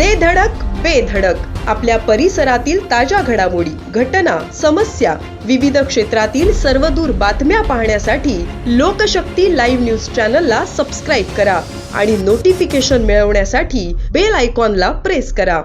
दे धडक बेधडक आपल्या परिसरातील ताज्या घडामोडी घटना समस्या विविध क्षेत्रातील सर्वदूर बातम्या पाहण्यासाठी लोकशक्ती लाईव्ह न्यूज चॅनलला सबस्क्राईब करा आणि नोटिफिकेशन मिळवण्यासाठी बेल आयकॉनला प्रेस करा.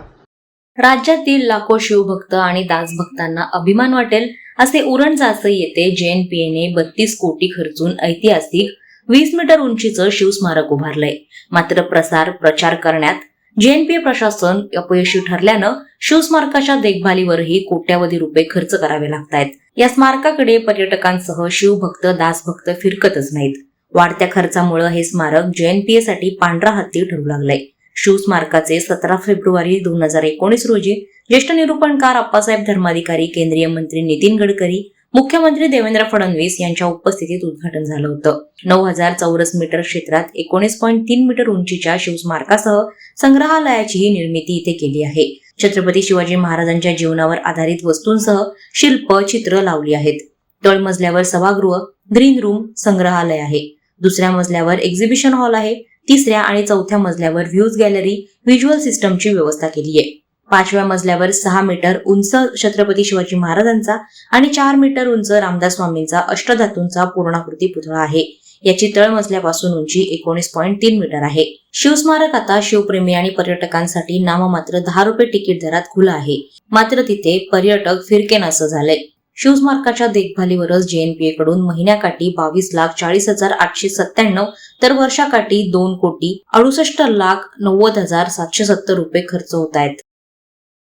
राज्यातील लाखो शिवभक्त आणि दासभक्तांना अभिमान वाटेल असे उरण जासई येथे जेएनपीएने बत्तीस कोटी खर्चून ऐतिहासिक वीस मीटर उंचीचं शिवस्मारक उभारलंय. मात्र प्रसार प्रचार करण्यात जेएनपीए प्रशासन अपयशी ठरल्यानं शिवस्मारकाच्या देखभालीवरही कोट्यावधी रुपये खर्च करावे लागतायत. या स्मारकाकडे पर्यटकांसह शिवभक्त दासभक्त फिरकतच नाहीत. वाढत्या खर्चामुळे हे स्मारक जेएनपीए साठी पांढरा हत्ती ठरू लागलंय. शिवस्मारकाचे सतरा फेब्रुवारी दोन हजार एकोणीस रोजी ज्येष्ठ निरूपणकार अप्पासाहेब धर्माधिकारी केंद्रीय मंत्री नितीन गडकरी मुख्यमंत्री देवेंद्र फडणवीस यांच्या उपस्थितीत उद्घाटन झालं होतं. नऊ हजार चौरस मीटर क्षेत्रात एकोणीस पॉईंट तीन मीटर उंचीच्या शिवस्मारकासह संग्रहालयाचीही निर्मिती इथे केली आहे. छत्रपती शिवाजी महाराजांच्या जीवनावर आधारित वस्तूंसह शिल्प चित्र लावली आहेत. तळमजल्यावर सभागृह ग्रीन रूम संग्रहालय आहे. दुसऱ्या मजल्यावर एक्झिबिशन हॉल आहे. तिसऱ्या आणि चौथ्या मजल्यावर व्ह्यूज गॅलरी व्हिज्युअल सिस्टमची व्यवस्था केली आहे. पाचव्या मजल्यावर सहा मीटर उंच छत्रपती शिवाजी महाराजांचा आणि चार मीटर उंच रामदास स्वामींचा अष्टधातूंचा पूर्णाकृती पुतळा आहे. याची तळमजल्यापासून उंची एकोणीस पॉईंट तीन मीटर आहे. शिवस्मारक आता शिवप्रेमी आणि पर्यटकांसाठी नाममात्र दहा रुपये तिकीट दरात खुलं आहे. मात्र तिथे पर्यटक फिरकेनासं झालंय. शिवस्मारकाच्या देखभालीवरच जेएनपीए कडून महिन्याकाठी बावीस लाख चाळीस हजार आठशे सत्त्याण्णव तर वर्षाकाठी दोन कोटी अडुसष्ट लाख नव्वद हजार सातशे सत्तर रुपये खर्च होत आहेत.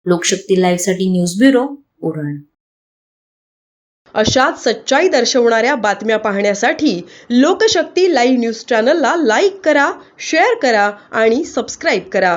लोकशक्ती लाईव्हसाठी न्यूज ब्युरो उरण अशाच सच्चाई दर्शवणाऱ्या बातम्या पाहण्यासाठी लोकशक्ती लाईव्ह न्यूज चॅनलला लाईक करा शेअर करा आणि सबस्क्राईब करा.